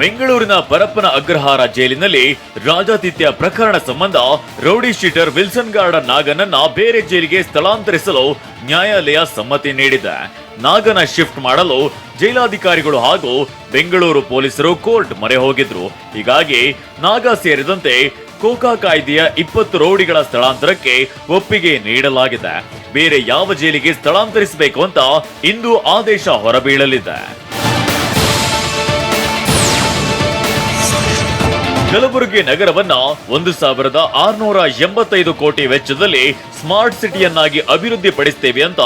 ಬೆಂಗಳೂರಿನ ಪರಪ್ಪನ ಅಗ್ರಹಾರ ಜೈಲಿನಲ್ಲಿ ರಾಜಾತಿಥ್ಯ ಪ್ರಕರಣ ಸಂಬಂಧ ರೌಡಿ ಶೀಟರ್ ವಿಲ್ಸನ್ ಗಾರ್ಡನ್ ನಾಗನನ್ನ ಬೇರೆ ಜೈಲಿಗೆ ಸ್ಥಳಾಂತರಿಸಲು ನ್ಯಾಯಾಲಯ ಸಮ್ಮತಿ ನೀಡಿದೆ. ನಾಗನ ಶಿಫ್ಟ್ ಮಾಡಲು ಜೈಲಾಧಿಕಾರಿಗಳು ಹಾಗೂ ಬೆಂಗಳೂರು ಪೊಲೀಸರು ಕೋರ್ಟ್ ಮೊರೆ ಹೋಗಿದ್ರು. ಹೀಗಾಗಿ ನಾಗ ಸೇರಿದಂತೆ ಕೋಕಾ ಕಾಯ್ದೆಯ ಇಪ್ಪತ್ತು ರೌಡಿಗಳ ಸ್ಥಳಾಂತರಕ್ಕೆ ಒಪ್ಪಿಗೆ ನೀಡಲಾಗಿದೆ. ಬೇರೆ ಯಾವ ಜೈಲಿಗೆ ಸ್ಥಳಾಂತರಿಸಬೇಕು ಅಂತ ಇಂದು ಆದೇಶ ಹೊರಬೀಳಲಿದೆ. ಕಲಬುರಗಿ ನಗರವನ್ನ ಒಂದು ಸಾವಿರದ ಆರ್ನೂರ ಎಂಬತ್ತೈದು ಕೋಟಿ ವೆಚ್ಚದಲ್ಲಿ ಸ್ಮಾರ್ಟ್ ಸಿಟಿಯನ್ನಾಗಿ ಅಭಿವೃದ್ಧಿ ಪಡಿಸ್ತೇವೆ ಅಂತ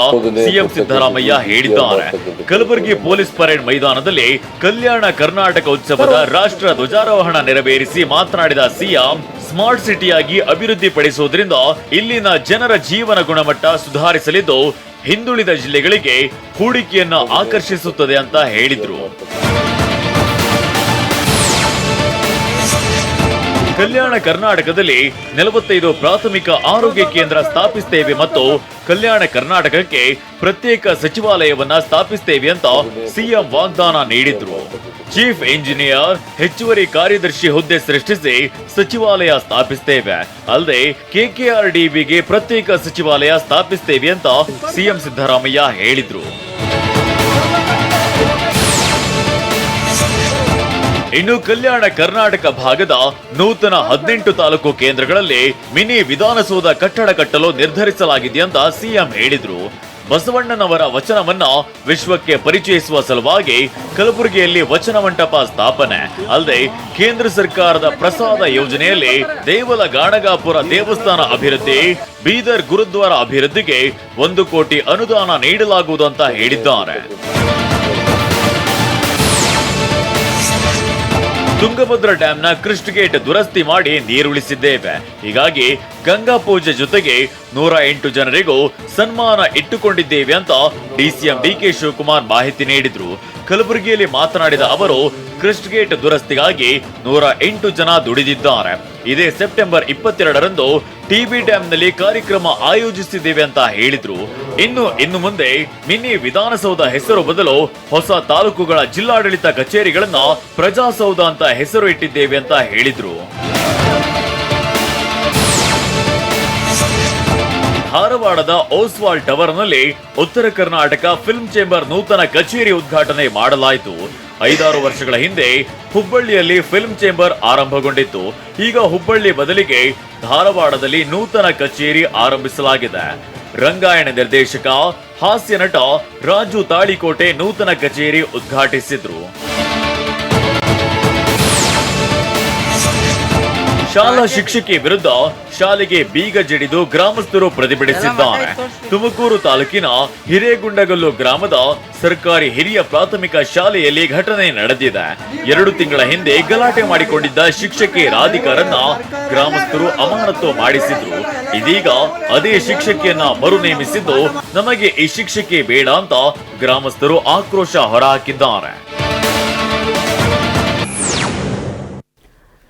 ಸಿಎಂ ಸಿದ್ದರಾಮಯ್ಯ ಹೇಳಿದ್ದಾರೆ. ಕಲಬುರಗಿ ಪೊಲೀಸ್ ಪರೇಡ್ ಮೈದಾನದಲ್ಲಿ ಕಲ್ಯಾಣ ಕರ್ನಾಟಕ ಉತ್ಸವದ ರಾಷ್ಟ್ರ ಧ್ವಜಾರೋಹಣ ನೆರವೇರಿಸಿ ಮಾತನಾಡಿದ ಸಿಎಂ ಸ್ಮಾರ್ಟ್ ಸಿಟಿಯಾಗಿ ಅಭಿವೃದ್ಧಿ ಪಡಿಸುವುದರಿಂದ ಇಲ್ಲಿನ ಜನರ ಜೀವನ ಗುಣಮಟ್ಟ ಸುಧಾರಿಸಲಿದ್ದು ಹಿಂದುಳಿದ ಜಿಲ್ಲೆಗಳಿಗೆ ಹೂಡಿಕೆಯನ್ನು ಆಕರ್ಷಿಸುತ್ತದೆ ಅಂತ ಹೇಳಿದ್ರು. ಕಲ್ಯಾಣ ಕರ್ನಾಟಕದಲ್ಲಿ ನಲವತ್ತೈದು ಪ್ರಾಥಮಿಕ ಆರೋಗ್ಯ ಕೇಂದ್ರ ಸ್ಥಾಪಿಸ್ತೇವೆ ಮತ್ತು ಕಲ್ಯಾಣ ಕರ್ನಾಟಕಕ್ಕೆ ಪ್ರತ್ಯೇಕ ಸಚಿವಾಲಯವನ್ನ ಸ್ಥಾಪಿಸ್ತೇವೆ ಅಂತ ಸಿಎಂ ವಾಗ್ದಾನ ನೀಡಿದ್ರು. ಚೀಫ್ ಇಂಜಿನಿಯರ್, ಹೆಚ್ಚುವರಿ ಕಾರ್ಯದರ್ಶಿ ಹುದ್ದೆ ಸೃಷ್ಟಿಸಿ ಸಚಿವಾಲಯ ಸ್ಥಾಪಿಸ್ತೇವೆ. ಅಲ್ಲದೆ ಕೆಕೆಆರ್ಡಿಬಿಗೆ ಪ್ರತ್ಯೇಕ ಸಚಿವಾಲಯ ಸ್ಥಾಪಿಸ್ತೇವೆ ಅಂತ ಸಿಎಂ ಸಿದ್ದರಾಮಯ್ಯ ಹೇಳಿದ್ರು. ಇನ್ನು ಕಲ್ಯಾಣ ಕರ್ನಾಟಕ ಭಾಗದ ನೂತನ ಹದಿನೆಂಟು ತಾಲೂಕು ಕೇಂದ್ರಗಳಲ್ಲಿ ಮಿನಿ ವಿಧಾನಸೌಧ ಕಟ್ಟಡ ಕಟ್ಟಲು ನಿರ್ಧರಿಸಲಾಗಿದೆ ಅಂತ ಸಿಎಂ ಹೇಳಿದ್ರು. ಬಸವಣ್ಣನವರ ವಚನವನ್ನ ವಿಶ್ವಕ್ಕೆ ಪರಿಚಯಿಸುವ ಸಲುವಾಗಿ ಕಲಬುರಗಿಯಲ್ಲಿ ವಚನ ಮಂಟಪ ಸ್ಥಾಪನೆ. ಅಲ್ಲದೆ ಕೇಂದ್ರ ಸರ್ಕಾರದ ಪ್ರಸಾದ ಯೋಜನೆಯಲ್ಲಿ ದೇವಲ ಗಾಣಗಾಪುರ ದೇವಸ್ಥಾನ ಅಭಿವೃದ್ಧಿ, ಬೀದರ್ ಗುರುದ್ವಾರ ಅಭಿವೃದ್ಧಿಗೆ ಒಂದು ಕೋಟಿ ಅನುದಾನ ನೀಡಲಾಗುವುದು ಅಂತ ಹೇಳಿದ್ದಾರೆ. ತುಂಗಭದ್ರಾ ಡ್ಯಾಂನ ಕ್ರಿಸ್ಟ್ ಗೇಟ್ ದುರಸ್ತಿ ಮಾಡಿ ನೀರುಳಿಸಿದ್ದೇವೆ. ಹೀಗಾಗಿ ಗಂಗಾ ಪೂಜೆ ಜೊತೆಗೆ ನೂರ ಎಂಟು ಜನರಿಗೂ ಸನ್ಮಾನ ಇಟ್ಟುಕೊಂಡಿದ್ದೇವೆ ಅಂತ ಡಿಸಿಎಂ ಡಿಕೆ ಶಿವಕುಮಾರ್ ಮಾಹಿತಿ ನೀಡಿದ್ರು. ಕಲಬುರಗಿಯಲ್ಲಿ ಮಾತನಾಡಿದ ಅವರು ಕ್ರಿಸ್ಟ್ ಗೇಟ್ ದುರಸ್ತಿಗಾಗಿ ನೂರ ಎಂಟು ಜನ ದುಡಿದಿದ್ದಾರೆ. ಇದೇ ಸೆಪ್ಟೆಂಬರ್ ಇಪ್ಪತ್ತೆರಡರಂದು ಟಿಬಿ ಡ್ಯಾಂನಲ್ಲಿ ಕಾರ್ಯಕ್ರಮ ಆಯೋಜಿಸಿದ್ದೇವೆ ಅಂತ ಹೇಳಿದ್ರು. ಇನ್ನು ಇನ್ನು ಮುಂದೆ ಮಿನಿ ವಿಧಾನಸೌಧ ಹೆಸರು ಬದಲು ಹೊಸ ತಾಲೂಕುಗಳ ಜಿಲ್ಲಾಡಳಿತ ಕಚೇರಿಗಳನ್ನ ಪ್ರಜಾಸೌಧ ಅಂತ ಹೆಸರು ಇಟ್ಟಿದ್ದೇವೆ ಅಂತ ಹೇಳಿದ್ರು. ಧಾರವಾಡದ ಓಸ್ವಾಲ್ ಟವರ್ನಲ್ಲಿ ಉತ್ತರ ಕರ್ನಾಟಕ ಫಿಲ್ಮ್ ಚೇಂಬರ್ ನೂತನ ಕಚೇರಿ ಉದ್ಘಾಟನೆ ಮಾಡಲಾಯಿತು. ಐದಾರು ವರ್ಷಗಳ ಹಿಂದೆ ಹುಬ್ಬಳ್ಳಿಯಲ್ಲಿ ಫಿಲ್ಮ್ ಚೇಂಬರ್ ಆರಂಭಗೊಂಡಿತ್ತು. ಈಗ ಹುಬ್ಬಳ್ಳಿ ಬದಲಿಗೆ ಧಾರವಾಡದಲ್ಲಿ ನೂತನ ಕಚೇರಿ ಆರಂಭಿಸಲಾಗಿದೆ. ರಂಗಾಯಣ ನಿರ್ದೇಶಕ ಹಾಸ್ಯ ನಟ ರಾಜು ತಾಳಿಕೋಟೆ ನೂತನ ಕಚೇರಿ ಉದ್ಘಾಟಿಸಿದ್ರು. ಶಾಲಾ ಶಿಕ್ಷಕಿ ವಿರುದ್ಧ ಶಾಲೆಗೆ ಬೀಗ ಜಡಿದು ಗ್ರಾಮಸ್ಥರು ಪ್ರತಿಭಟಿಸಿದ್ದಾರೆ. ತುಮಕೂರು ತಾಲೂಕಿನ ಹಿರೇಗುಂಡಗಲ್ಲು ಗ್ರಾಮದ ಸರ್ಕಾರಿ ಹಿರಿಯ ಪ್ರಾಥಮಿಕ ಶಾಲೆಯಲ್ಲಿ ಘಟನೆ ನಡೆದಿದೆ. ಎರಡು ತಿಂಗಳ ಹಿಂದೆ ಗಲಾಟೆ ಮಾಡಿಕೊಂಡಿದ್ದ ಶಿಕ್ಷಕಿ ರಾಧಿಕಾರನ್ನ ಗ್ರಾಮಸ್ಥರು ಅಮಾನತು ಮಾಡಿಸಿದ್ರು. ಇದೀಗ ಅದೇ ಶಿಕ್ಷಕಿಯನ್ನ ಮರು ನೇಮಿಸಿದ್ದು ನಮಗೆ ಈ ಶಿಕ್ಷಕಿ ಬೇಡ ಅಂತ ಗ್ರಾಮಸ್ಥರು ಆಕ್ರೋಶ ಹೊರಹಾಕಿದ್ದಾರೆ.